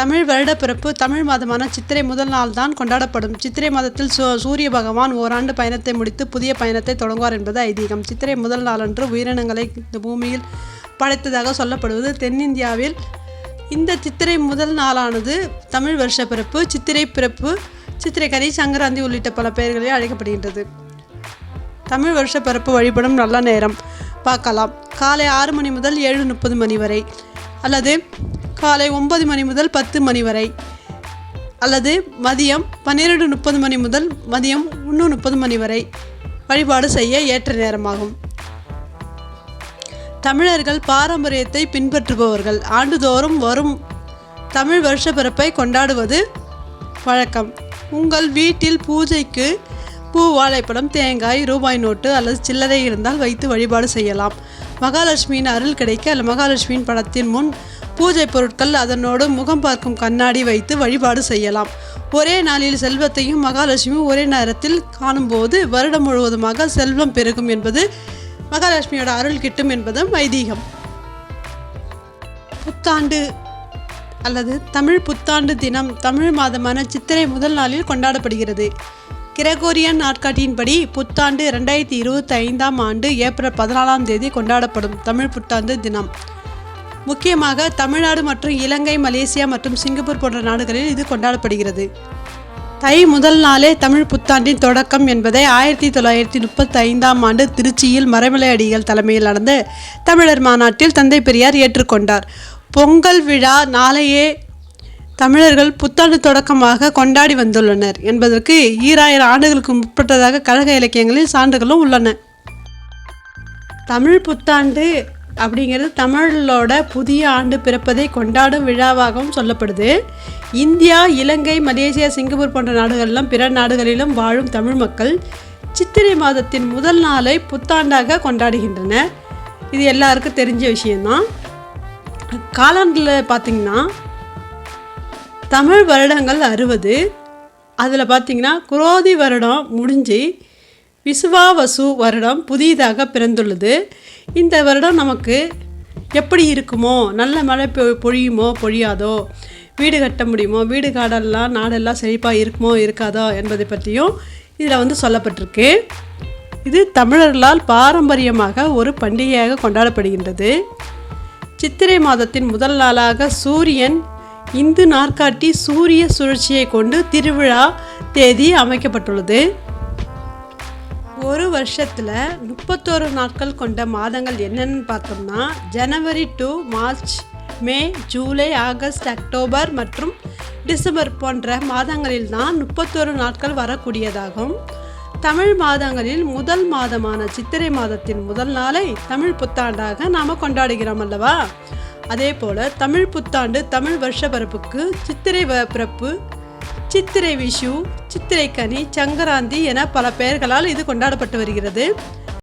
தமிழ் வருடப்பிறப்பு தமிழ் மாதமான சித்திரை முதல் நாள் தான் கொண்டாடப்படும். சித்திரை மாதத்தில் சூ சூரிய பகவான் ஓராண்டு பயணத்தை முடித்து புதிய பயணத்தை தொடங்குவார் என்பது ஐதீகம். சித்திரை முதல் நாளன்று உயிரினங்களை இந்த பூமியில் படைத்ததாக சொல்லப்படுவது தென்னிந்தியாவில். இந்த சித்திரை முதல் நாளானது தமிழ் வருஷ பிறப்பு சித்திரை பிறப்பு சித்திரைக்கனி சங்கராந்தி உள்ளிட்ட பல பெயர்களில் அழைக்கப்படுகின்றது. தமிழ் வருஷ பிறப்பு வழிபடும் நல்ல நேரம். பார்க்கலாம். காலை ஆறு மணி முதல் ஏழு முப்பது மணி வரை. அல்லது காலை ஒன்பது மணி முதல் பத்து மணி வரை அல்லது மதியம் பன்னிரெண்டு முப்பது மணி முதல் மதியம் ஒன்று முப்பது மணி வரை வழிபாடு செய்ய ஏற்ற நேரமாகும். தமிழர்கள் பாரம்பரியத்தை பின்பற்றுபவர்கள். ஆண்டுதோறும் வரும் தமிழ் வருஷ பிறப்பை கொண்டாடுவது வழக்கம். உங்கள் வீட்டில் பூஜைக்கு பூ வாழைப்பழம் தேங்காய் ரூபாய் நோட்டு அல்லது சில்லறை இருந்தால் வைத்து வழிபாடு செய்யலாம். மகாலட்சுமியின் அருள் கிடைக்க அல்ல மகாலட்சுமியின் படத்தின் முன் பூஜை பொருட்கள் அதனோடு முகம் பார்க்கும் கண்ணாடி வைத்து வழிபாடு செய்யலாம். ஒரே நாளில் செல்வத்தையும் மகாலட்சுமியும் ஒரே நேரத்தில் காணும்போது வருடம் முழுவதுமாக செல்வம் பெருகும் என்பது மகாலட்சுமியோட அருள் கிட்டும் என்பதும் ஐதீகம். புத்தாண்டு அல்லது தமிழ் புத்தாண்டு தினம் தமிழ் மாதமான சித்திரை முதல் நாளில் கொண்டாடப்படுகிறது. கிரகோரியன் நாட்காட்டியின்படி புத்தாண்டு ரெண்டாயிரத்தி இருபத்தி ஐந்தாம் ஆண்டு ஏப்ரல் பதினாலாம் தேதி கொண்டாடப்படும் தமிழ் புத்தாண்டு தினம். முக்கியமாக தமிழ்நாடு மற்றும் இலங்கை மலேசியா மற்றும் சிங்கப்பூர் போன்ற நாடுகளில் இது கொண்டாடப்படுகிறது. தை முதல் நாளே தமிழ் புத்தாண்டின் தொடக்கம் என்பதை ஆயிரத்தி தொள்ளாயிரத்தி முப்பத்தி ஐந்தாம் ஆண்டு திருச்சியில் மறைமலை அடிகள் தலைமையில் நடந்த தமிழர் மாநாட்டில் தந்தை பெரியார் ஏற்றுக்கொண்டார். பொங்கல் விழா நாளையே தமிழர்கள் புத்தாண்டு தொடக்கமாக கொண்டாடி வந்துள்ளனர் என்பதற்கு ஈராயிரம் ஆண்டுகளுக்கு முற்பட்டதாக கழக இலக்கியங்களில் சான்றுகளும் உள்ளன. தமிழ் புத்தாண்டு அப்படிங்கிறது தமிழோட புதிய ஆண்டு பிறப்பதை கொண்டாடும் விழாவாகவும் சொல்லப்படுது. இந்தியா இலங்கை மலேசியா சிங்கப்பூர் போன்ற நாடுகளிலும் பிற நாடுகளிலும் வாழும் தமிழ் மக்கள் சித்திரை மாதத்தின் முதல் நாளை புத்தாண்டாக கொண்டாடுகின்றனர் இது எல்லாருக்கும் தெரிஞ்ச விஷயந்தான் காலாண்டில் பார்த்திங்கன்னா தமிழ் வருடங்கள் அறுபது. அதில் பார்த்திங்கன்னா குரோதி வருடம் முடிஞ்சு விசுவாவசு வருடம் புதிதாக பிறந்துள்ளது. இந்த வருடம் நமக்கு எப்படி இருக்குமோ நல்ல மழை பொ- பொழியுமோ பொழியாதோ வீடு கட்ட முடியுமோ வீடு காடெல்லாம் நாடெல்லாம் செழிப்பாக இருக்குமோ இருக்காதோ என்பதை பற்றியும் இதில் வந்து சொல்லப்பட்டிருக்கு. இது தமிழர்களால் பாரம்பரியமாக ஒரு பண்டிகையாக கொண்டாடப்படுகின்றது. சித்திரை மாதத்தின் முதல் நாளாக சூரியன் இந்து நாற்காட்டி சூரிய சுழற்சியை கொண்டு திருவிழா தேதி அமைக்கப்பட்டுள்ளது. ஒரு வருஷத்தில் முப்பத்தோரு நாட்கள் கொண்ட மாதங்கள் என்னென்னு பார்த்தோம்னா January to March May July August October மற்றும் டிசம்பர் போன்ற மாதங்களில் தான் முப்பத்தோரு நாட்கள் வரக்கூடியதாகும். தமிழ் மாதங்களில் முதல் மாதமான சித்திரை மாதத்தின் முதல் நாளை தமிழ் புத்தாண்டாக நாம் கொண்டாடுகிறோம் அல்லவா? அதே போல் தமிழ் புத்தாண்டு தமிழ் வருஷ பிறப்புக்கு சித்திரை வ- பிறப்பு சித்திரை விஷு சித்திரை கனி சங்கராந்தி என பல பெயர்களால் இது கொண்டாடப்பட்டு வருகிறது.